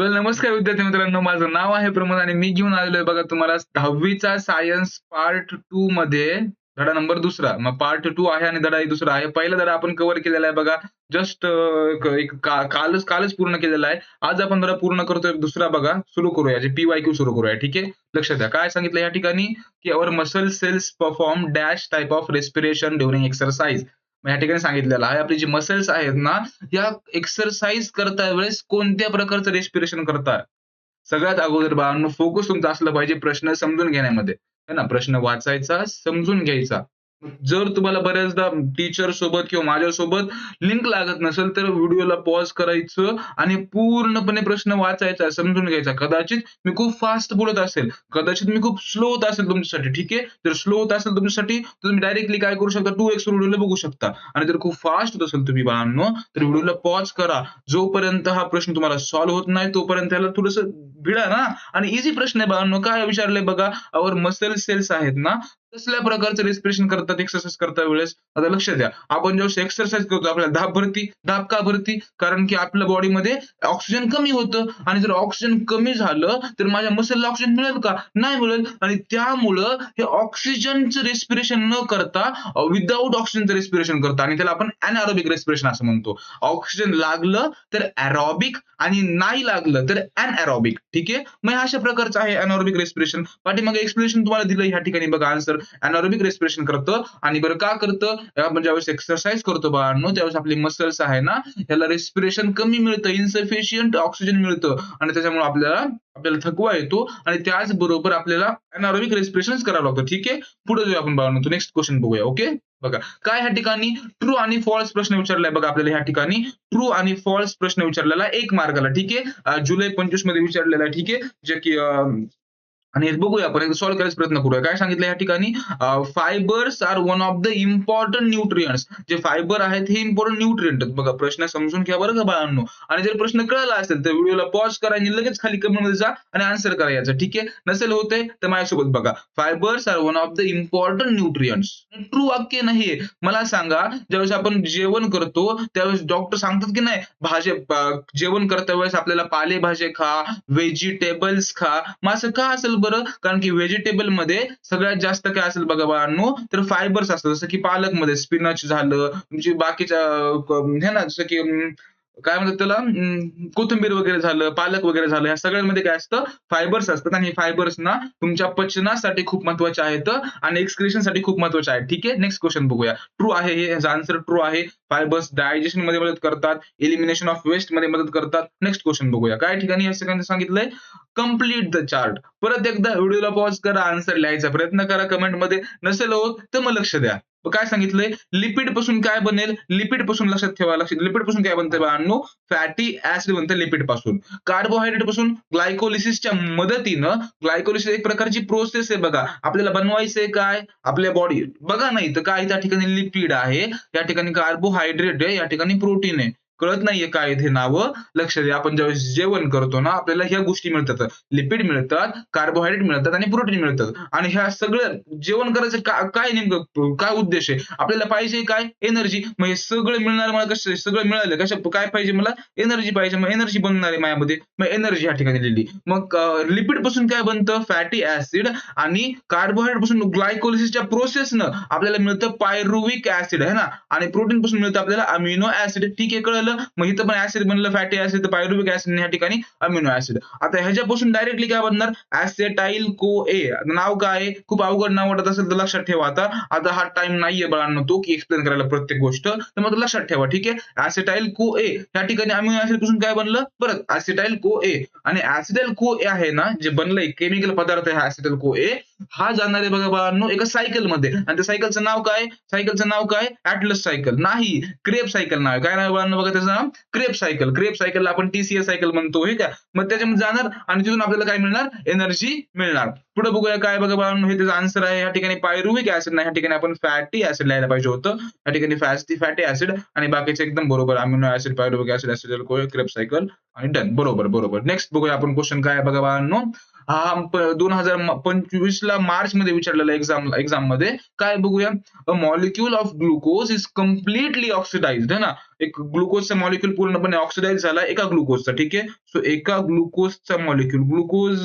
नमस्कार विद्यार्थी मित्रांनो माझं नाव आहे प्रमोद आणि मी घेऊन आलेलो आहे बघा तुम्हाला दहावीचा सायन्स पार्ट टू मध्ये धडा नंबर दुसरा. मग पार्ट टू आहे आणि धडा दुसरा आहे. पहिला धडा आपण कव्हर केलेला आहे बघा. जस्ट एक का- कालच कालच पूर्ण केलेला आहे. आज आपण धडा पूर्ण करतोय दुसरा बघा. सुरू करूया. जे पीवाय क्यू सुरू करूया. ठीक आहे? लक्षात द्या काय सांगितलं या ठिकाणी? की our muscle cells perform dash type of respiration during exercise या ठिकाणी सांगितलेलं आहे. आपली जी मसल्स आहेत ना या एक्सरसाइज करता वेळेस कोणत्या प्रकारचं रेस्पिरेशन करता सगळ्यात अगोदर बाळांनो फोकस तुमचा असला पाहिजे प्रश्न समजून घेण्यामध्ये. है ना? प्रश्न वाचायचा समजून घ्यायचा. जर तुम्हाला बऱ्याचदा टीचर सोबत किंवा माझ्या सोबत लिंक लागत नसेल तर व्हिडिओला पॉज करायचं आणि पूर्णपणे प्रश्न वाचायचा समजून घ्यायचा. कदाचित मी खूप फास्ट बोलत असेल कदाचित मी खूप स्लो होत असेल तुमच्यासाठी ठीक आहे? जर स्लो होत असेल तुमच्यासाठी तर तुम्ही डायरेक्टली काय करू शकता? टू एक्स व्हिडिओला बघू शकता. आणि जर खूप फास्ट होत असेल तुम्ही बाळांनो तर व्हिडिओला पॉज करा. जोपर्यंत हा प्रश्न तुम्हाला सॉल्व्ह होत नाही तोपर्यंत त्याला थोडस भिडा ना. आणि इझी प्रश्न आहे बाळांनो काय विचारलंय बघा? अवर मसल सेल्स आहेत ना कसल्या प्रकारचं रेस्पिरेशन करतात एक्सरसाइज करता वेळेस? आता लक्ष द्या. आपण जेव्हा एक्सरसाइज करतो आपल्याला धाप भरती दाब का भरती? कारण की आपल्या बॉडीमध्ये ऑक्सिजन कमी होतं. आणि जर ऑक्सिजन कमी झालं तर माझ्या मसलला ऑक्सिजन मिळेल का? नाही मिळेल. आणि त्यामुळं हे ऑक्सिजनचं रेस्पिरेशन न करता विदाऊट ऑक्सिजनचं रेस्पिरेशन करतं आणि त्याला आपण अनॅरोबिक रेस्पिरेशन असं म्हणतो. ऑक्सिजन लागलं तर अॅरोबिक आणि नाही लागलं तर अनएरोबिक ठीक आहे? मग अशा प्रकारचं आहे अनॉरोबिक रेस्पिरेशन पाठीमागे एक्सप्लेनेशन तुम्हाला दिलं या ठिकाणी बघा आन्सर अनॉरोबिक रेस्पिरेशन करतं. आणि बरं का करतं? आपण म्हणजे ज्यावेळेस एक्सरसाइज करतो बाळांनो त्यावेळेस आपले मसल्स आहे ना त्याला रेस्पिरेशन कमी मिळतं. इन्सफिशियंट ऑक्सिजन मिळतं. आणि त्याच्यामुळे आपल्याला आपल्याला थकवा येतो. आणि त्याचबरोबर आपल्याला अनॉरोबिक रेस्पिरेशन करावं लागतं. ठीक आहे? पुढे जाऊया आपण बाळांनो. नेक्स्ट क्वेश्चन बघूया ओके बघा काय ह्या ठिकाणी ट्रू आणि फॉल्स प्रश्न विचारलाय बघा आपल्याला ह्या ठिकाणी. ट्रू आणि फॉल्स प्रश्न विचारलेला एक मार्गाला. ठीक आहे? जुलै पंचवीसमध्ये विचारलेला आहे. ठीक आहे? जे की आणि हे बघूया आपण एकदा सॉल्व्ह करायचा प्रयत्न करूया. काय सांगितलं या ठिकाणी? Fibres are one of the important nutrients जे फायबर आहेत हे इम्पॉर्टंट न्यूट्रियंट आहेत. बघा प्रश्न समजून घ्या बरं का बाळांनो. आणि जर प्रश्न कळला असेल तर व्हिडिओला पॉज करा आणि लगेच खाली कमेंटमध्ये जा आणि आन्सर करा याचा. ठीक आहे? नसेल होते तर माझ्यासोबत बघा. Fibres are one of the important nutrients true वाक्य नाही मला सांगा ज्यावेळेस आपण जेवण करतो त्यावेळेस डॉक्टर सांगतात की नाही भाज्या जेवण करता वेळेस आपल्याला पालेभाज्या खा व्हेजिटेबल्स खा. मग असं का असेल बरं? कारण की व्हेजिटेबलमध्ये सगळ्यात जास्त काय असेल बघा बाळांनो तर फायबर्स असतात. जसं की पालकमध्ये स्पिनच झालं तुमची बाकीच्या हे ना जसं की अं, काय म्हणतात त्याला? कोथिंबीर वगैरे झालं पालक वगैरे झालं या सगळ्यांमध्ये काय असतं? फायबर्स असतात आणि फायबर्स ना तुमच्या पचनासाठी खूप महत्त्वाचे आहेत आणि एक्सक्रेशनसाठी खूप महत्त्वाचे आहेत. ठीक आहे? नेक्स्ट क्वेश्चन बघूया. ट्रू आहे हे? आन्सर ट्रू आहे. फायबर्स डायजेशनमध्ये मदत करतात. एलिमिनेशन ऑफ वेस्टमध्ये मदत करतात. नेक्स्ट क्वेश्चन बघूया. काय ठिकाणी या सेकंद सांगितलंय? कंप्लीट द चार्ट परत एकदा व्हिडिओला पॉज करा. आन्सर लिहायचा प्रयत्न करा. कमेंटमध्ये नसेल होत तर मग लक्ष द्या. काय सांगितलंय? लिपिडपासून काय बनेल? लिपिडपासून लक्षात ठेवा लक्षात लिपिडपासून काय बनतं बाळांनो? फॅटी ऍसिड बनतं लिपिडपासून. कार्बोहायड्रेटपासून ग्लायकोलिसिसच्या मदतीनं ग्लायकोलिसिस एक प्रकारची प्रोसेस आहे बघा. आपल्याला बनवायचंय काय? आपल्या बॉडी बघा नाही तर काय त्या ठिकाणी लिपिड आहे या ठिकाणी कार्बोहायड्रेट आहे या ठिकाणी प्रोटीन आहे. कळत नाहीये काय आहेत हे नावं. लक्ष द्या आपण ज्यावेळेस जेवण करतो ना आपल्याला ह्या गोष्टी मिळतात. लिपिड मिळतात कार्बोहायड्रेट मिळतात आणि प्रोटीन मिळतात. आणि ह्या सगळं जेवण करायचं काय नेमकं काय उद्देश आहे? आपल्याला पाहिजे काय? एनर्जी मग हे सगळं मिळणार मला कसं सगळं मिळालं कशा काय पाहिजे मला? एनर्जी पाहिजे. मग एनर्जी बनणार आहे माझ्यामध्ये मग एनर्जी ह्या ठिकाणी लिहिली. मग लिपिडपासून काय बनतं? फॅटी ऍसिड आणि कार्बोहायड्रेटपासून ग्लायकोलिसिसच्या प्रोसेसनं आपल्याला मिळतं पायरुविक ऍसिड आहे ना? आणि प्रोटीन पासून मिळतं आपल्याला अमिनो ऍसिड ठीक आहे कळलं? मग इथं पण ऍसिड बनलं फॅटी ऍसिड तर पायरुविक ऍसिड या ठिकाणी अमिनो ऍसिड आता ह्याच्यापासून डायरेक्टली काय बनणार? ऍसेटाईल को ए नाव काय आहे? खूप अवघड नाव वाटत असेल तर लक्षात ठेवा आता. आता हा टाइम नाहीये बाळांनो तो की एक्सप्लेन करायला प्रत्येक गोष्ट. तर मग लक्षात ठेवा ठीक आहे? ऍसेटाईल को ए या ठिकाणी अमिनो ऍसिडपासून काय बनलं? परत ऍसिटाईल को ए आणि ऍसिटाईल को ए आहे ना जे बनलंय केमिकल पदार्थ आहे ऍसिटाईल को ए हा जाणार आहे बघा बाळांनो एका सायकलमध्ये. आणि त्या सायकलचं नाव काय? सायकलचं नाव काय? ऍटलस सायकल नाही क्रेप सायकल नाव आहे. काय नाव बाळांनो? बघा त्याचं नाव. क्रेप सायकल क्रेप सायकलला आपण टीसीएस सायकल म्हणतो हे का मग त्याच्यामध्ये जाणार आणि तिथून आपल्याला काय मिळणार? एनर्जी मिळणार. पुढे बघूया काय बघा बाळांनो हे त्याचं आन्सर आहे. या ठिकाणी पायरुविक ऍसिड नाही. या ठिकाणी आपण फॅटी ऍसिड लिहायला पाहिजे होतं. या ठिकाणी फॅटी फॅटी ऍसिड आणि बाकीचे एकदम बरोबर amino acid pyruvic acid acid Krebs cycle आणि डन बरोबर बरोबर. नेक्स्ट बघूया आपण क्वेश्चन काय बघा बाळांनो. हा दोन हजार पंचवीस ला मार्च मध्ये विचारलेला एक्झाम एक्झाममध्ये काय बघूया? A molecule of glucose is completely oxidised है ना? एक ग्लुकोजचा मॉलिक्यूल पूर्णपणे ऑक्सिडाइज झाला एका ग्लुकोजचा ठीक आहे? सो एका ग्लुकोजचा मॉलिक्यूल ग्लुकोज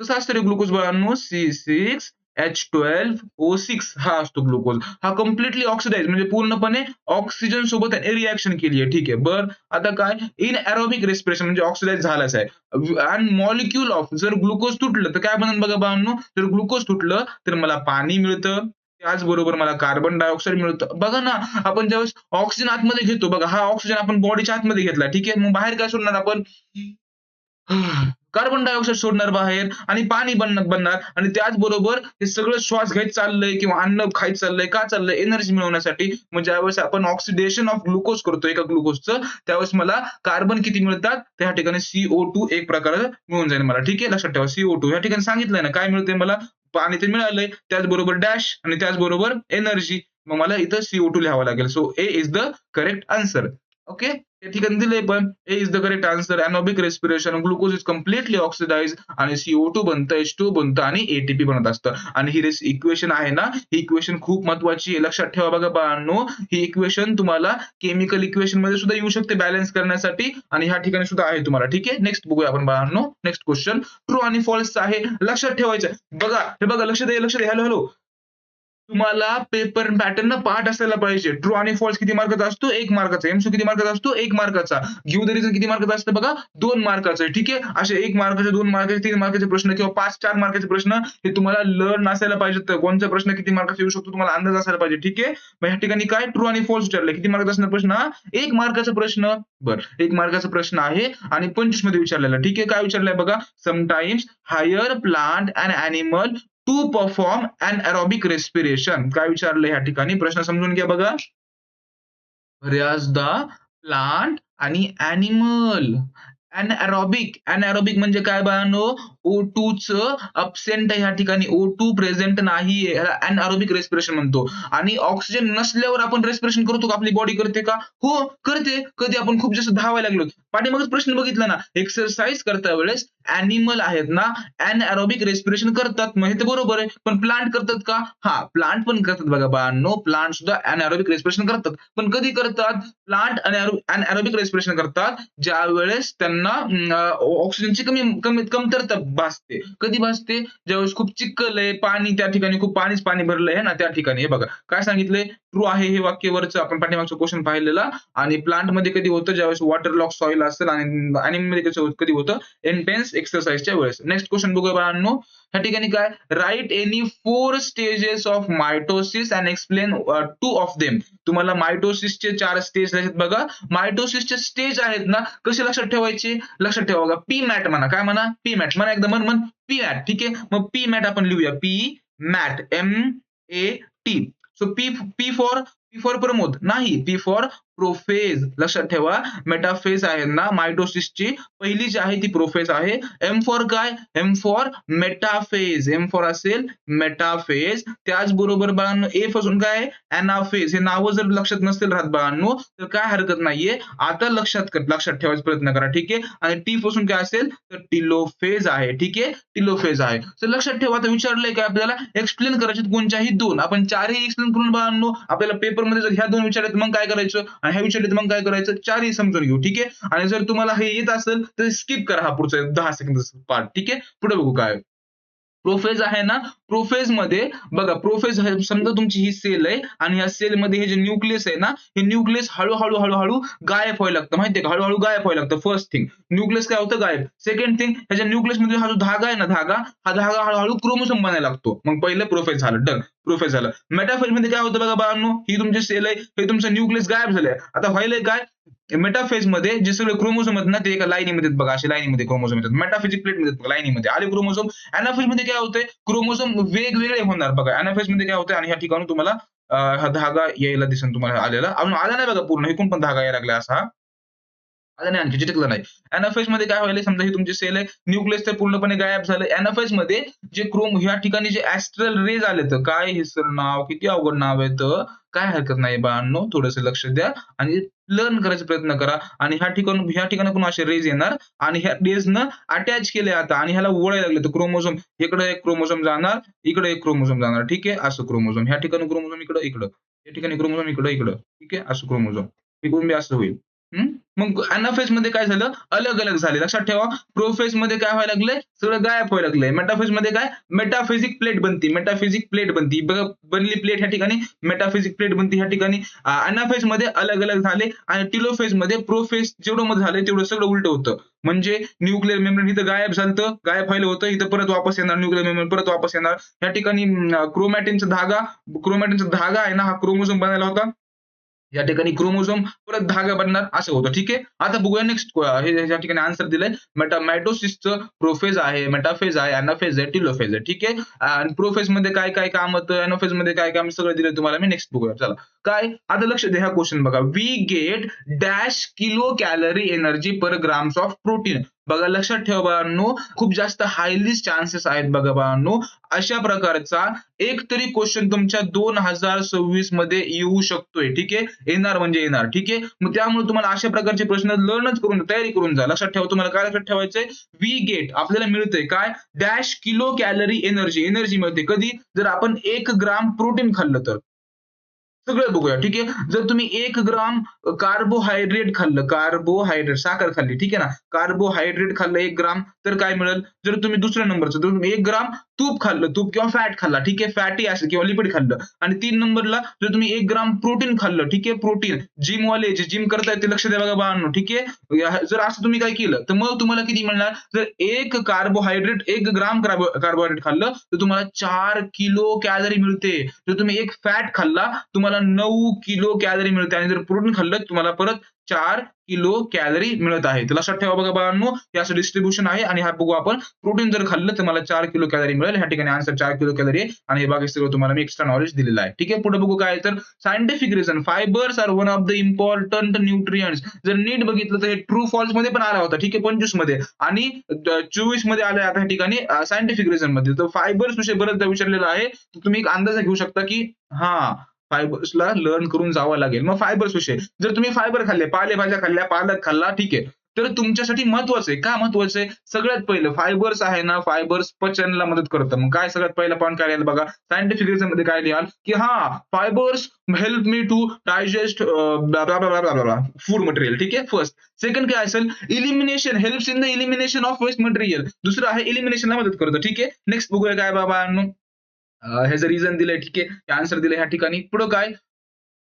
कसं असतं रे glucose बळांनो? C six H twelve O six हा असतो ग्लुकोज हा कम्प्लिटली ऑक्सिडाइज म्हणजे पूर्णपणे ऑक्सिजन सोबत रिॲक्शन केली आहे. ठीक आहे. बर आता काय? इन एरोबिक रेस्पिरेशन म्हणजे ऑक्सिडाइज झालाच आहे. अँड मॉलिक्यूल ऑफ जर ग्लुकोज तुटलं तर काय बनन बघा बाळांनो? जर ग्लुकोज तुटलं तर मला पाणी मिळतं. त्याचबरोबर मला कार्बन डायऑक्साईड मिळतं. बघा ना आपण ज्यावेळेस ऑक्सिजन आतमध्ये घेतो बघा हा ऑक्सिजन आपण बॉडीच्या आतमध्ये घेतला. ठीक आहे मग बाहेर काय सोडणार आपण? कार्बन डायऑक्साईड सोडणार बाहेर आणि पाणी बनणार बनणार. आणि त्याचबरोबर हे सगळं श्वास घेत चाललंय किंवा अन्न खायचं चाललंय का चाललंय एनर्जी मिळवण्यासाठी. मग ज्यावेळेस आपण ऑक्सिडेशन ऑफ ग्लुकोज करतो एका ग्लुकोजचं त्यावेळेस मला कार्बन किती मिळतात? त्या ठिकाणी सीओ टू एक प्रकारचं मिळून जाईल मला. ठीक आहे? लक्षात ठेवा सीओ टू या ठिकाणी सांगितलंय ना काय मिळतंय मला? पाणी ते मिळालंय. त्याचबरोबर डॅश आणि त्याचबरोबर एनर्जी मग मला इथं सीओ टू लिहावं लागेल. So A is the correct answer okay या ठिकाणी दिलंय पण A is the correct answer anaerobic respiration glucose is completely oxidise आणि सीओ टू बनतं एच टू बनतं आणि एटीपी बनत असतं. आणि ही इक्वेशन आहे ना ही इक्वेशन खूप महत्वाची आहे. लक्षात ठेवा बघा बाळांनो ही इक्वेशन तुम्हाला केमिकल इक्वेशनमध्ये सुद्धा येऊ शकते बॅलन्स करण्यासाठी आणि ह्या ठिकाणी सुद्धा आहे तुम्हाला. ठीक आहे? नेक्स्ट बघूया आपण बाळांनो. नेक्स्ट क्वेश्चन ट्रू आणि फॉल्स आहे. लक्षात ठेवायचं. बघा हे बघा लक्ष द्या लक्ष द्या. हॅलो हॅलो तुम्हाला पेपर पॅटर्न पाठ असायला पाहिजे. ट्रू आणि फॉल्स किती मार्काचा असतो? एक मार्काचा. एमसू किती मार्काचा असतो? एक मार्काचा. गिव्ह द रिझन किती मार्काचा असतं बघा? दोन मार्काचा. ठीक आहे? असे एक मार्काचे दोन मार्काचे तीन मार्काचे प्रश्न किंवा पाच चार मार्काचे प्रश्न हे तुम्हाला लर्न असायला पाहिजे तर कोणता प्रश्न किती मार्काचा येऊ शकतो तुम्हाला अंदाज असायला पाहिजे. ठीक आहे? मग ह्या ठिकाणी काय? ट्रू आणि फॉल्स विचारलं. किती मार्काचा असणार प्रश्न? हा एक मार्काचा प्रश्न. बर. एक मार्काचा प्रश्न आहे आणि पंचवीसमध्ये विचारलेला. ठीक आहे? काय विचारलंय बघा? Sometimes higher plant and animal to perform anaerobic respiration काय विचारलं या ठिकाणी? प्रश्न समजून घ्या बघा. बऱ्याचदा प्लांट आणि अॅनिमल अनएरोबिक अनएरोबिक म्हणजे काय बाळांनो? ओ टू च अबसेंट ह्या ठिकाणी ओ टू प्रेझेंट नाहीये. ह्याला अनएरोबिक रेस्पिरेशन म्हणतो. आणि ऑक्सिजन नसल्यावर आपण रेस्पिरेशन करतो का? आपली बॉडी करते का? हो करते. कधी आपण खूप जास्त धावायला लागलो. पाठीमागच प्रश्न बघितला ना एक्सरसाइज करता वेळेस अॅनिमल आहेत ना अनएरोबिक रेस्पिरेशन करतात मग हे तर बरोबर आहे. पण प्लांट करतात का? हा प्लांट पण करतात बघा बाळांनो. प्लांट सुद्धा अनएरोबिक रेस्पिरेशन करतात. पण कधी करतात? प्लांट अनएरोबिक रेस्पिरेशन करतात ज्या वेळेस त्यांना ऑक्सिजनची कमी कमी कमतरता भासते. कधी भासते? ज्यावेळेस खूप चिखल आहे पाणी त्या ठिकाणी खूप पाणीच पाणी भरलंय ना त्या ठिकाणी. हे बघा. काय सांगितलंय? ट्रू आहे हे वाक्यवरचं. आपण पाठीमागचं क्वेश्चन पाहिलेला. आणि प्लांटमध्ये कधी होतं ज्यावेळेस वॉटर लॉक सॉइल असेल आणि अॅनिमलमध्ये कसं होतं- कधी होतं इंटेन्स एक्सरसाइजच्या वेळेस. नेक्स्ट क्वेश्चन बघूया बाळांनो. ह्या ठिकाणी काय? Write any four stages of mitosis and explain two of them तुम्हाला मायटोसिसचे चार स्टेज आहेत बघा. मायटोसिसचे स्टेज आहेत ना कसे लक्षात ठेवायचे? लक्षात ठेवा बघा. पी मॅट म्हणा. काय म्हणा? पी मॅट म्हणा एकदा म्हण म्हण. पी मॅट ठीक आहे? मग पी मॅट आपण लिहूया. P mat M A T so P P for P for Pramod. नाही पी फॉर प्रोफेज लक्षात ठेवा. मेटाफेज आहे ना मायटोसिसची पहिली जी आहे ती प्रोफेज आहे. एम फॉर काय M for metaphase M for असेल मेटाफेज त्याचबरोबर बाळांनो ए पासून काय अनाफेज हे नाव जर लक्षात नसतील राहत बाळांनो तर काय हरकत नाहीये. आता लक्षात लक्षात ठेवायचा प्रयत्न करा ठीक आहे? आणि टी पासून काय असेल? तर टिलोफेज आहे ठीक आहे? टिलोफेज आहे. तर लक्षात ठेवा आता विचारलंय काय आपल्याला? एक्सप्लेन करायचे कोणत्याही दोन. आपण चारही एक्सप्लेन करून बाळांनो आपल्याला पेपरमध्ये जर ह्या दोन विचारले मग काय करायचं? आणि ह्या विचारले मग काय करायचं? चारही समजून घेऊ ठीक आहे? आणि जर तुम्हाला हे येत असेल तर स्किप करा हा पुढचा दहा सेकंद पार्ट ठीक आहे? पुढे बघू काय? प्रोफेज आहे ना प्रोफेजमध्ये बघा प्रोफेज समजा तुमची ही सेल आहे आणि या सेल मध्ये हे जे न्यूक्लियस आहे ना हे न्यूक्लियस हळूहळू हळूहळू गायब व्हायला लागतं. माहितीये का? हळूहळू गायब व्हायला लागतं फर्स्ट थिंग न्यूक्लियस काय होतं? गायब. सेकंड थिंग ह्याच्या न्यूक्लियसमध्ये हा जो धागा आहे ना धागा हा धागा हळूहळू क्रोमोसोम बनायला लागतो. मग पहिलं प्रोफेज झालं. डन प्रोफेज झालं. मेटाफेजमध्ये काय होतं बघा बाळांनो? ही तुमची सेल आहे हे तुमचं न्यूक्लियस गायब झालंय आता व्हायलंय काय? मेटाफेजमध्ये जे सगळे क्रोमोझोम आहेत ना ते एका लाईनीमध्ये बघा. अशा लाईनीमध्ये क्रोमोझोम येतात. मेटाफिजिक प्लेटमध्ये लाईनीमध्ये आले क्रोमोझोम अनाफेजमध्ये काय होतंय? क्रोमोझोम वेगवेगळे होणार बघा. अनाफेजमध्ये काय होतं आणि ह्या ठिकाणी तुम्हाला हा धागा यायला दिसेल तुम्हाला आलेला. अजून आला नाही बघा पूर्ण. इकडून पण धागा यायला लागला असा. आला नाही आणखी चिटकला नाही. अनाफेजमध्ये काय व्हायला समजा ही तुमची सेल आहे. न्यूक्लियस तर पूर्णपणे गायब झालं. एनएफएसमध्ये जे क्रोम ह्या ठिकाणी जे ऍस्ट्रल रेज आले तर काय हे सर नाव? किती अवघड नाव आहे तर? काय हरकत नाही बाळांनो. थोडस लक्ष द्या. आणि लर्न करायचा प्रयत्न करा. आणि ह्या ठिकाण ह्या ठिकाणाकडून असे रेज येणार. आणि ह्या रेजनं अटॅच केले आता. आणि ह्याला ओळायला लागले. तर क्रोमोझोम इकडे एक क्रोमोझोम जाणार इकडे एक क्रोमोझोम जाणार. ठीक आहे? असं क्रोमोझोम ह्या ठिकाणी क्रोमोझोम इकडं इकडं. या ठिकाणी क्रोमोझोम इकडं इकडं. ठीक आहे? असं क्रोमोझोम इकडून बी असं होईल. मग अनाफेजमध्ये काय झालं? अलग अलग झाले. लक्षात ठेवा प्रोफेजमध्ये काय व्हायला लागलंय? सगळं गायब व्हायला लागलंय. मेटाफेजमध्ये काय? मेटाफिजिक प्लेट बनती. मेटाफिजिक प्लेट बनती. बनली प्लेट ह्या ठिकाणी. मेटाफिजिक प्लेट बनती ह्या ठिकाणी. अनाफेजमध्ये अलग अलग झाले. आणि टिलोफेजमध्ये प्रोफेज जेवढं मध्ये झालंय तेवढं सगळं उलट होतं. म्हणजे न्यूक्लिअर मेम्ब्रेन इथं गायब झालं गायब व्हायला होतं. इथं परत वापस येणार. न्यूक्लिअर मेम्ब्रेन परत वापस येणार. या ठिकाणी क्रोमॅटिनचा धागा क्रोमॅटिनचा धागा आहे ना हा क्रोमोझोम बनायला होता. या ठिकाणी क्रोमोझोम परत धागा बनणार असं होतं. ठीक आहे? आता बघूया नेक्स्ट हे या ठिकाणी आन्सर दिलंय. मेटा प्रोफेज आहे मेटाफेज आहे अनाफेज आहे टिलोफेज आहे. ठीक आहे? आणि प्रोफेजमध्ये काय काय काम होतं? अनाफेजमध्ये काय काम? सगळं दिलं तुम्हाला. मी नेक्स्ट बघूया. चला. काय? आता लक्ष द्या हा क्वेश्चन बघा. We get dash kilo calorie energy per grams of protein बघा लक्षात ठेवा बाळांनो खूप जास्त हायली चान्सेस आहेत बघा बाळांनो. अशा प्रकारचा एक तरी क्वेश्चन तुमच्या दोन हजार सव्वीसमध्ये येऊ शकतोय. ठीक आहे? येणार म्हणजे येणार. ठीक आहे? मग त्यामुळे तुम्हाला अशा प्रकारचे प्रश्न लर्नच करून तयारी करून जा. लक्षात ठेवा तुम्हाला काय लक्षात ठेवायचंय? वी गेट आपल्याला मिळतंय काय? Dash kilo calorie energy energy मिळते कधी? जर आपण एक ग्राम प्रोटीन खाल्लं तर. सगळं बघूया. ठीक आहे? जर तुम्ही एक ग्राम कार्बोहायड्रेट खाल्लं कार्बोहायड्रेट साखर खाल्ली ठीक आहे ना? कार्बोहायड्रेट खाल्लं एक ग्राम तर काय मिळेल? जर तुम्ही दुसऱ्या नंबरचं तुम्ही एक ग्राम तूप खाल्लं तूप किंवा फॅट खाल्ला ठीक आहे? फॅटी असेल किंवा लिपिड खाल्लं. आणि तीन नंबरला जर तुम्ही एक ग्राम प्रोटीन खाल्लं ठीक आहे? प्रोटीन जिम वाले जे जिम करतायत ते लक्ष द्या बघा बाळांनो ठीक आहे? जर असं तुम्ही काय केलं तर मग तुम्हाला किती मिळणार? जर एक कार्बोहायड्रेट एक ग्राम कार्बोहायड्रेट खाल्लं तर तुम्हाला चार किलो कॅलरी मिळते. जर तुम्ही एक फॅट खाल्ला तुम्हाला नऊ किलो कॅलरी मिळते. आणि जर प्रोटीन खाल्लं तुम्हाला परत चार किलो कॅलरी मिळत आहे. तर लक्षात ठेवा बघा बाळांनो हे असं डिस्ट्रीब्युशन आहे आणि हा बघू आपण. प्रोटीन जर खाल्लं तर मला चार किलो कॅलरी मिळेल. ह्या ठिकाणी आन्सर चार किलो कॅलरी आहे. आणि हे बाकी सगळं तुम्हाला मी एक्स्ट्रा नॉलेज दिलेलं आहे. ठीक आहे? पुढे बघू काय तर scientific reason fibres are one of the important nutrients जर नीट बघितलं तर हे ट्रू फॉल्समध्ये पण आला होता. ठीक आहे? पंचवीसमध्ये. आणि चोवीसमध्ये आलं आता ह्या ठिकाणी सायंटिफिक रिझनमध्ये. तर फायबर्स विषय बरेचदा विचारलेला आहे. तर तुम्ही एक अंदाज घेऊ शकता की हा फायबर्सला लर्न करून जावं लागेल. मग फायबर्स विषय. जर तुम्ही फायबर खाल्ले पालेभाज्या खाल्ल्या पालक खाल्ला ठीक आहे. तर तुमच्यासाठी महत्वाचं आहे. का महत्वाचं आहे? सगळ्यात पहिलं फायबर्स आहे ना फायबर्स पचनला मदत करतं. मग काय सगळ्यात पहिला पॉईंट काय लिहाल बघा? सायंटिफिक रिझनमध्ये काय लिहाल? की हा fibres help me to digest food material ठीक आहे? फर्स्ट सेकंड काय असेल? Elimination helps in the elimination of waste material दुसरं आहे इलिमिनेशनला मदत करतं. ठीक आहे? नेक्स्ट बघूया काय बाबा ह्याचं रिझन दिलंय ठीक आहे. आन्सर दिलं ह्या ठिकाणी. पुढं काय?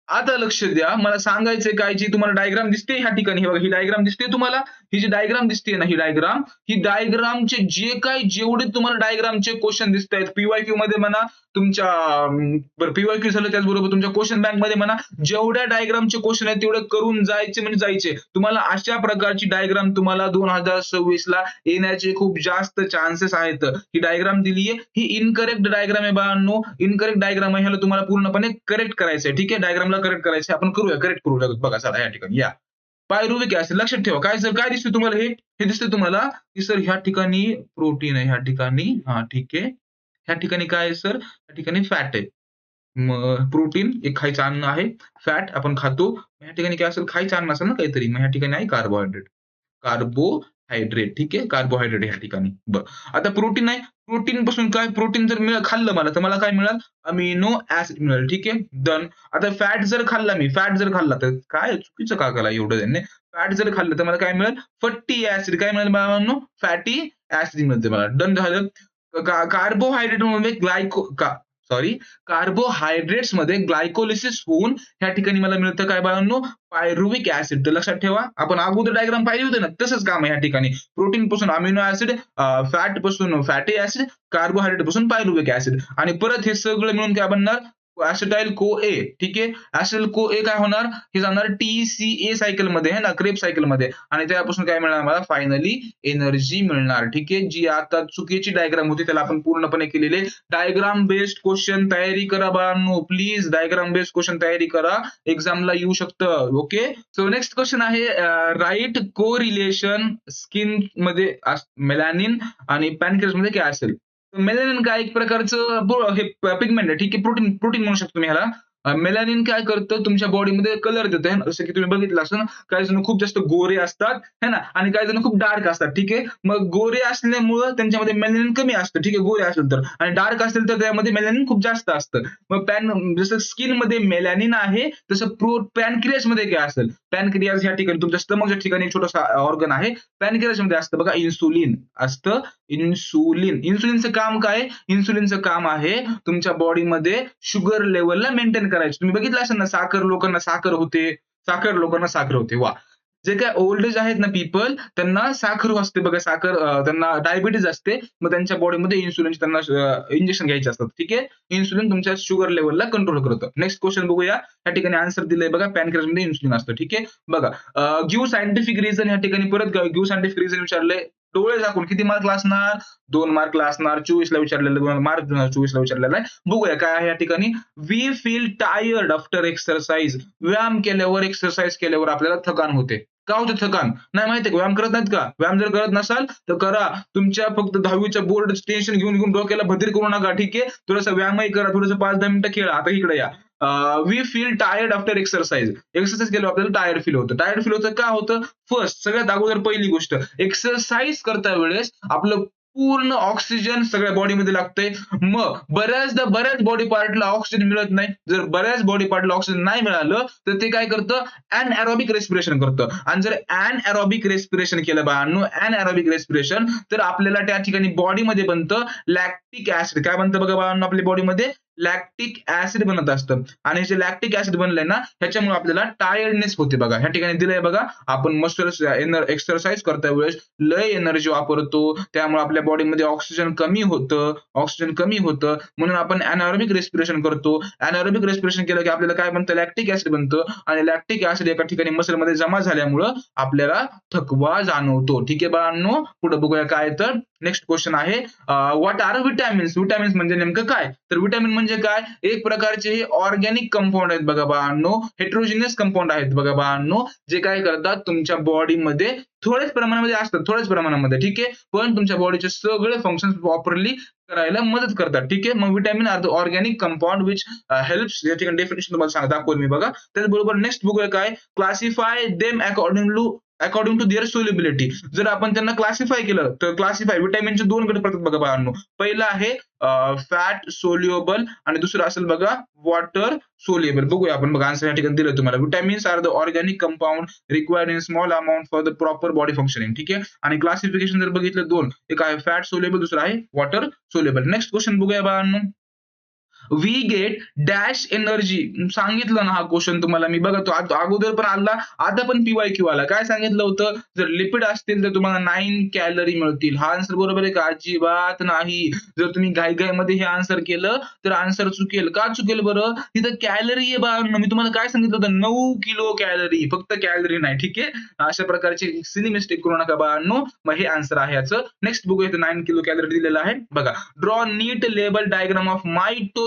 आता लक्ष द्या. मला सांगायचंय काय? जी तुम्हाला डायग्राम दिसते ह्या ठिकाणी. हे बघा ही डायग्राम दिसते तुम्हाला. ही जी डायग्राम दिसते ना ही डायग्राम ही डायग्रामचे जे काय जेवढे तुम्हाला डायग्रामचे क्वेश्चन दिसत आहेत पीवायक्यू मध्ये म्हणा तुमच्या बरं पीवायक्यू झालं त्याचबरोबर तुमच्या क्वेश्चन बँकमध्ये म्हणा जेवढ्या डायग्रामचे क्वेश्चन आहेत तेवढे करून जायचे म्हणजे जायचे. तुम्हाला अशा प्रकारची डायग्राम तुम्हाला दोन हजार सव्वीस ला येण्याचे खूप जास्त चान्सेस आहेत. ही डायग्राम दिली आहे ही इनकरेक्ट डायग्राम आहे बाळांनो. इनकरेक्ट डायग्राम आहे ह्याला तुम्हाला पूर्णपणे करेक्ट करायचं आहे ठीक आहे? डायग्रामला करेक्ट करायचे आपण करूया करेक्ट करू बघा चला या ठिकाणी या. पायरुविक ऍसिड लक्षात ठेवा काय सर काय दिसते तुम्हाला हे? हे दिसते तुम्हाला की सर ह्या ठिकाणी प्रोटीन आहे ह्या ठिकाणी हा ठीक आहे. ह्या ठिकाणी काय आहे सर ह्या ठिकाणी फॅट आहे. मग प्रोटीन एक खायचं अन्न आहे फॅट आपण खातो. ह्या ठिकाणी काय असेल खायचं अन्न असेल ना काहीतरी मग ह्या ठिकाणी आहे कार्बोहायड्रेट हायड्रेट ठीक आहे? कार्बोहायड्रेट ह्या ठिकाणी. बरं. आता प्रोटीन आहे. प्रोटीन पासून काय? प्रोटीन जर खाल्लं मला तर मला काय मिळाल? अमिनो ऍसिड मिळेल ठीक आहे? डन आता फॅट जर खाल्ला मी फॅट जर खाल्ला तर काय चुकीचं का केला एवढं त्यांनी? फॅट जर खाल्लं तर मला काय मिळेल? फट्टी ऍसिड काय मिळेल मला फॅटी ऍसिड मिळते मला. डन झालं. कार्बोहायड्रेट म्हणजे ग्लायको का सॉरी कार्बोहायड्रेट्समध्ये ग्लायकोलिसिस होऊन ह्या ठिकाणी मला मिळतं काय बाळांनो? पायरुविक ऍसिड तर लक्षात ठेवा आपण अगोदर डायग्राम पाहिले होते ना तसंच काम आहे ह्या ठिकाणी. प्रोटीन पासून अमिनो ऍसिड फॅटपासून फॅटी ऍसिड कार्बोहायड्रेटपासून पायरुविक ऍसिड आणि परत हे सगळं मिळून काय बनणार? ऍसिटाइल को ए ठीक आहे? ऍसिटाइल को ए काय होणार? हे जाणार टी सी ए सायकलमध्ये आहे ना? क्रेप सायकलमध्ये. आणि त्यापासून काय मिळणार मला फायनली एनर्जी मिळणार ठीक आहे? जी आता चुकीची डायग्राम होती त्याला आपण पूर्णपणे केलेले. डायग्राम बेस्ड क्वेश्चन तयारी करा बाळांनो प्लीज डायग्राम बेस्ड क्वेश्चन तयारी करा. एक्झामला येऊ शकतं ओके सो नेक्स्ट क्वेश्चन आहे राईट को रिलेशन स्किनमध्ये मेलॅनिन आणि पॅनक्रेस मध्ये काय असेल? मेलेनिन काय एक प्रकारचं हे पिगमेंट आहे. ठीक आहे? प्रोटीन प्रोटीन म्हणू शकतो मी ह्याला. मेलॅनिन काय करतं? तुमच्या बॉडीमध्ये कलर देतं जसं की तुम्ही बघितलं असं ना काही जण खूप जास्त गोरे असतात है ना? आणि काही जण खूप डार्क असतात ठीक आहे? मग गोरे असल्यामुळं त्यांच्यामध्ये मेलॅनिन कमी असतं ठीक आहे? गोरे असेल तर. आणि डार्क असेल तर त्यामध्ये मेलॅनिन खूप जास्त असतं. मग पॅन जसं स्किनमध्ये मेलॅनिन आहे तसं प्रो पॅनक्रियासमध्ये काय असेल? पॅनक्रियास ह्या ठिकाणी तुमच्या स्टमकच्या ठिकाणी छोटासा ऑर्गन आहे. पॅनक्रियासमध्ये असतं बघा इन्सुलिन असतं. इन्सुलिन इन्सुलिनचं काम काय? इन्सुलिनचं काम आहे तुमच्या बॉडीमध्ये शुगर लेवलला मेंटेन करायचे. तुम्ही बघितलं असेल ना साखर लोकांना साखर होते साखर लोकांना साखर होते. वा. जे काय ओल्ड एज आहेत ना पीपल त्यांना साखर असते बघा साखर त्यांना डायबिटीज असते मग त्यांच्या बॉडीमध्ये इन्सुलिन त्यांना इंजेक्शन घ्यायचे असतात. ठीक आहे? इन्सुलिन तुमच्या शुगर लेवलला कंट्रोल करतं. नेक्स्ट क्वेश्चन बघूया. या ठिकाणी आन्सर दिलंय बघा पॅनक्रियासमध्ये इन्सुलिन असतं. ठीक आहे? बघा गिव्ह सायंटिफिक रिझन या ठिकाणी परत गिव्ह सायंटिफिक रिझन विचारलंय. डोळे झाकून किती मार्क असणार? दोन मार्क असणार. चोवीस ला विचारलेलं मार्क चोवीस ला विचारलेला आहे. बघूया काय आहे या ठिकाणी. We feel tired after exercise व्यायाम केल्यावर एक्सरसाइज केल्यावर आपल्याला थकान होते. का होते थकान? नाही माहिती का? व्यायाम करत नाहीत का? व्यायाम जर करत नसाल तर करा. तुमच्या फक्त दहावीच्या बोर्ड टेन्शन घेऊन घेऊन डोक्याला भद्री करू नका. ठीक आहे? थोडंसं व्यायामही करा. थोडंसं पाच दहा मिनिटं खेळा. आता इकडे या. We feel tired after exercise exercise केल्यावर आपल्याला टायर्ड फील होतं. टायर्ड फील होतं का होतं? फर्स्ट सगळ्यात अगोदर पहिली गोष्ट एक्सरसाइज करता वेळेस आपलं पूर्ण ऑक्सिजन सगळ्या बॉडीमध्ये लागतंय. मग बऱ्याचदा बऱ्याच बॉडी पार्टला ऑक्सिजन मिळत नाही. जर बऱ्याच बॉडी पार्टला ऑक्सिजन नाही मिळालं तर ते काय करतं? अनएरोबिक रेस्पिरेशन करतं. आणि जर अनएरोबिक रेस्पिरेशन केलं बाळांनो अनएरोबिक रेस्पिरेशन तर आपल्याला त्या ठिकाणी बॉडीमध्ये बनतं लॅक्टिक ऍसिड काय बनतं बघा बाळांनो आपल्या बॉडीमध्ये लॅक्टिक ऍसिड बनत असतं. आणि हे जे लॅक्टिक ऍसिड बनलंय ना ह्याच्यामुळे आपल्याला टायर्डनेस होते बघा. ह्या ठिकाणी दिलंय बघा आपण मसल एक्सरसाइज करता वेळेस लय एनर्जी वापरतो. त्यामुळे आपल्या बॉडीमध्ये ऑक्सिजन कमी होतं ऑक्सिजन कमी होतं. म्हणून आपण अनॅरोबिक रेस्पिरेशन करतो. अनॅरोबिक रेस्पिरेशन केलं की आपल्याला काय बनतं? लॅक्टिक ऍसिड बनतं. आणि लॅक्टिक ऍसिड एका ठिकाणी मसलमध्ये जमा झाल्यामुळं आपल्याला थकवा जाणवतो. ठीक आहे बाळांनो? पुढे बघूया काय तर नेक्स्ट क्वेश्चन आहे व्हॉट आर विटॅमिन्स विटॅमिन्स म्हणजे नेमकं काय? तर विटॅमिन म्हणजे काय? एक प्रकारचे हे ऑर्गॅनिक कंपाऊंड आहेत बघा बाळांनो. हेट्रोजिनियस कंपाऊंड आहेत बघा बाळांनो जे काय करतात तुमच्या बॉडीमध्ये थोड्याच प्रमाणामध्ये असतात थोड्याच प्रमाणामध्ये ठीक आहे? पण तुमच्या बॉडीचे सगळे फंक्शन प्रॉपरली करायला मदत करतात ठीक आहे? मग vitamin are the organic compound which helps या ठिकाणी डेफिनेशन तुम्हाला सांग दाखवून मी बघा. त्याचबरोबर नेक्स्ट बघूया काय? Classify them according to according to their solubility जर आपण त्यांना क्लासिफाय केलं तर क्लासिफाय विटॅमिनचे दोन गट पडतात बघा बाळांनो. पहिलं आहे फॅट सोल्युबल आणि दुसरं असेल बघा वॉटर सोल्युबल बघूया आपण बघा आन्सर या ठिकाणी दिलं तुम्हाला. Vitamins are the organic compound required in small amount for the proper body functioning ठीक आहे? आणि क्लासिफिकेशन जर बघितलं दोन एक आहे फॅट सोल्युबल दुसरं आहे वॉटर सोल्युबल नेक्स्ट क्वेश्चन बघूया बाळांनो. वी गेट डॅश एनर्जी सांगितलं ना हा क्वेश्चन तुम्हाला मी बघा तो अगोदर पण आला आता पण पीवाय क्यू आला. काय सांगितलं होतं? जर लिपिड असतील तर तुम्हाला नाईन कॅलरी मिळतील. हा आन्सर बरोबर आहे का? अजिबात नाही. जर तुम्ही घाईघाईमध्ये हे आन्सर केलं तर आन्सर चुकेल. का चुकेल बरं? तिथं कॅलरी आहे बा. मी तुम्हाला काय सांगितलं होतं? नऊ किलो कॅलरी फक्त कॅलरी नाही ठीक आहे? अशा प्रकारची सिली मिस्टेक करू नका बाळांनो. मग हे आन्सर आहे याचं. नेक्स्ट बुक इथं नाईन किलो कॅलरी दिलेलं आहे. बघा. Draw NEET label diagram of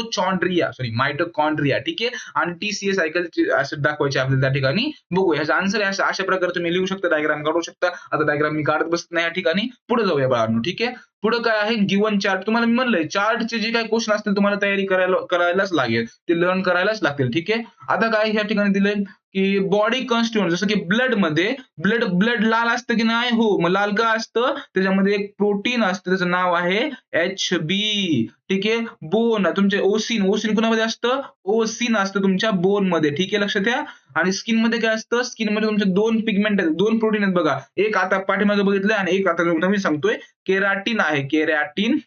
mitochondria sorry mitochondria ठीक आहे? आणि टीसीए सायकल असं दाखवायचे आपल्याला त्या ठिकाणी. बघूया ह्याचा आन्सर आहे अशा प्रकारे तुम्ही लिहू शकता डायग्राम काढू शकता. आता डायग्राम मी काढत बसत नाही या ठिकाणी. पुढे जाऊया बाळांनो ठीक आहे? पुढे काय आहे? गिवन चार्ट तुम्हाला मी म्हणलंय चार्टचे जे काही क्वेश्चन असतील तुम्हाला तयारी करायला करायलाच लागेल. ते लर्न करायलाच लागतील ठीक आहे? आता काय ह्या ठिकाणी दिलंय? की बॉडी कॉन्स्टिट्युएंट जसं की ब्लडमध्ये ब्लड ब्लड लाल असतं की नाही? हो मग लाल का असतं? त्याच्यामध्ये एक प्रोटीन असतं त्याचं नाव आहे एच बी ठीक आहे? बोन तुमचे ओसिन ओसिन कुणामध्ये असतं? ओसिन असतं तुमच्या बोनमध्ये. ठीक आहे लक्षात घ्या आणि स्किनमध्ये काय असतं? स्किनमध्ये तुमचे दोन पिगमेंट आहेत. दोन प्रोटीन आहेत बघा. एक आता पाठीमागे बघितलंय आणि एक आता नवीन सांगतोय. केराटिन आहे. केराटीन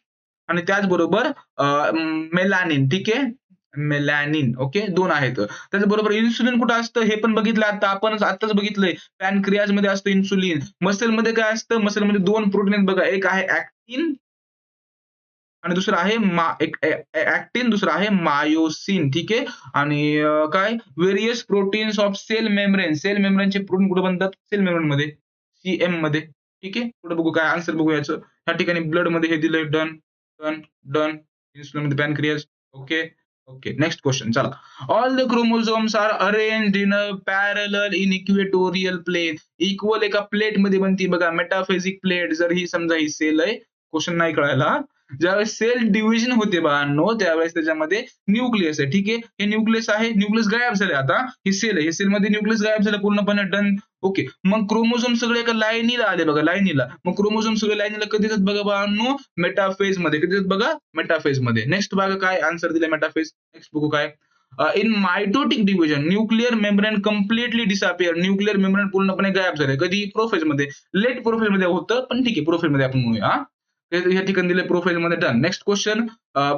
आणि त्याचबरोबर मेलानिन ठीक आहे? मेलॅनिन ओके दोन आहेत. त्याचबरोबर इन्सुलिन कुठं असतं? हे पण बघितलं आता. आपण आताच बघितलंय. पॅनक्रियाजमध्ये असतं इन्सुलिन मसलमध्ये काय असतं? मसलमध्ये दोन प्रोटीन आहेत बघा. एक आहे ऍक्टिन आणि दुसरं आहे मा एक ऍक्टिन दुसरं आहे मायोसिन ठीक आहे? आणि काय? Various proteins of cell membrane cell मेम्ब्रेनचे protein कुठे बनतात? सेल मेम्ब्रेन मध्ये. सीएममध्ये. ठीक आहे? पुढे बघू काय आन्सर बघू याचं. ह्या ठिकाणी ब्लडमध्ये हे दिलंय. Done done done इन्सुलिनमध्ये pancreas okay okay next question चला. All the chromosomes are arrange in a parallel in equatorial plane equal एका प्लेटमध्ये बनती बघा. मेटाफेजिक प्लेट जर ही समजा ही सेल आहे क्वेश्चन नाही कळायला. ज्यावेळेस सेल डिव्हिजन होते बाळांनो त्यावेळेस त्याच्यामध्ये न्यूक्लियस आहे. ठीक? आहे हे न्यूक्लियस आहे. न्यूक्लियस गायब झाले. आता हे सेल आहे. हे मध्ये न्यूक्लियस गायब झालं पूर्णपणे डन ओके मग क्रोमोझोम सगळे एका लाईनीला आले बघा लाईनीला. मग क्रोमोझोम सगळे लाईनीला कधी येतात बघा बाळांनो? मेटाफेजमध्ये. कधी येतात बघा? मेटाफेजमध्ये. नेक्स्ट बघा काय आन्सर दिलाय मेटाफेज नेक्स्ट बघू काय. In mitotic division nuclear membrane completely disappear nuclear membrane पूर्णपणे गायब झाले. कधी? प्रोफेजमध्ये. लेट प्रोफेजमध्ये होतं पण ठीक. आहे प्रोफेजमध्ये आपण म्हणूया. या ठिकाणी दिले प्रोफाईल मध्ये डन नेक्स्ट क्वेश्चन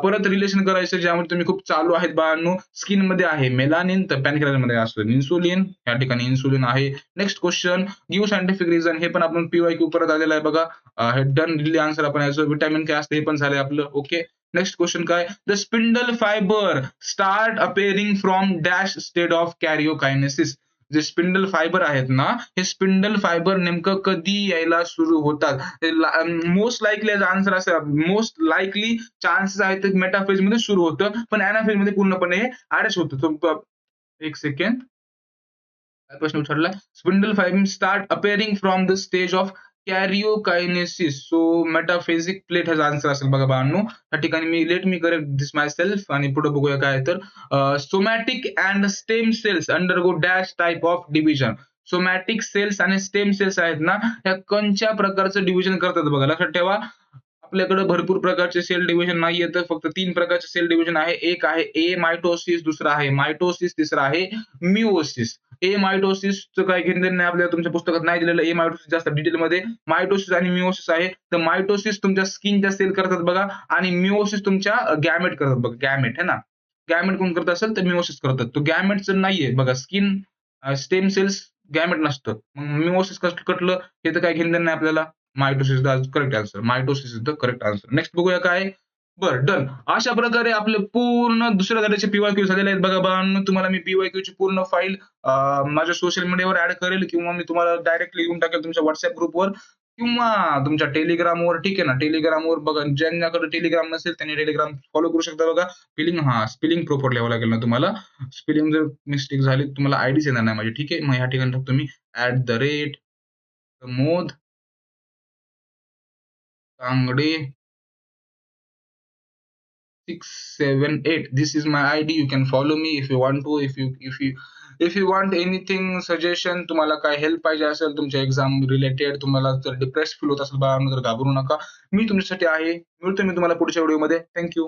परत रिलेशन करायचं ज्यामध्ये तुम्ही खूप चालू आहेत बाळांनो. स्किनमध्ये आहे मेलानिन तर पॅनक्रियाजमध्ये असतो इन्सुलिन या ठिकाणी इन्सुलिन आहे. Next question give scientific reason हे पण आपण पीवाय क्यू परत आलेलं आहे बघा. हे डन दिले आन्सर आपण याचं विटॅमिन काय असतं हे पण झालंय आपलं. ओके नेक्स्ट क्वेश्चन काय? The spindle fibre start appearing from dash state of karyokinesis जे स्पिंडल फायबर आहेत ना हे स्पिंडल फायबर नेमकं कधी यायला सुरू होतात? मोस्ट लाईकली आन्सर असं मोस्ट लाईकली चान्सेस आहेत मेटाफेजमध्ये सुरू होतं पण अॅनाफेजमध्ये पूर्णपणे हे अरेस्ट होतं एक सेकंड प्रश्न विचारला spindle fibre start appearing from the stage of karyokinesis. So metaphasic plate ह्याचा आन्सर असेल बघा बाळांनो. त्या ठिकाणी मी let me correct this myself आणि पुढे बघूया काय तर somatic and stem cells undergo dash type of division somatic cells आणि स्टेम सेल्स आहेत ना ह्या कोणत्या प्रकारचं डिव्हिजन करतात बघा. लक्षात ठेवा. आपल्याकडे भरपूर प्रकारचे सेल डिव्हिजन नाहीये तर फक्त तीन प्रकारचे सेल डिव्हिजन आहे. एक आहे ए मायटोसिस दुसरा आहे मायटोसिस तिसरा आहे मिओसिस ए मायटोसिसचं काय घेणं नाही आपल्याला तुमच्या पुस्तकात नाही दिलेलं. ए मायटोसिस जास्त डिटेल मध्ये. मायटोसिस आणि मिओसिस आहे. तर मायटोसिस तुमच्या स्किनच्या सेल करतात बघा आणि मिओसिस तुमच्या गॅमेट करतात बघा. गॅमेट है ना? गॅमेट कोण करत असेल तर मिओसिस करतात. तो गॅमेटचं नाहीये बघा. स्किन स्टेम सेल्स गॅमेट नसतं. मग मिओसिस कसं कटलं हे तर काय घेणं नाही आपल्याला. Mitosis the correct answer mitosis is the correct answer next बघूया काय? बरं डन अशा प्रकारे आपले पूर्ण दुसऱ्या धड्याचे पीवायक्यू झालेले आहेत. बघा बाळांनो तुम्हाला मी PYQ ची पूर्ण फाईल माझ्या सोशल मीडियावर ऍड करेल किंवा मी तुम्हाला डायरेक्टली येऊन टाकेल तुमच्या व्हॉट्सअप ग्रुपवर किंवा तुमच्या टेलिग्रामवर ठीक आहे ना? टेलिग्रामवर बघा ज्यांच्याकडे टेलिग्राम नसेल त्यांनी टेलिग्राम फॉलो करू शकता बघा. स्पेलिंग हा स्पेलिंग प्रॉपर लिहावं लागेल ना तुम्हाला. स्पेलिंग जर मिस्टेक झाली तुम्हाला आयडीच येणार नाही माझी. ठीक आहे? मग या ठिकाणी तुम्ही at the rate Pramod Tangde six seven eight. This is my id you can follow me if you want to. If you if you if you want anything suggestion तुम्हाला काय हेल्प पाहिजे असेल तुमच्या एक्झाम रिलेटेड तुम्हाला जर depress feel होत असेल बाळांनो तर घाबरू नका. मी तुमच्यासाठी आहे. मिळतो मी तुम्हाला पुढच्या व्हिडिओमध्ये थँक्यू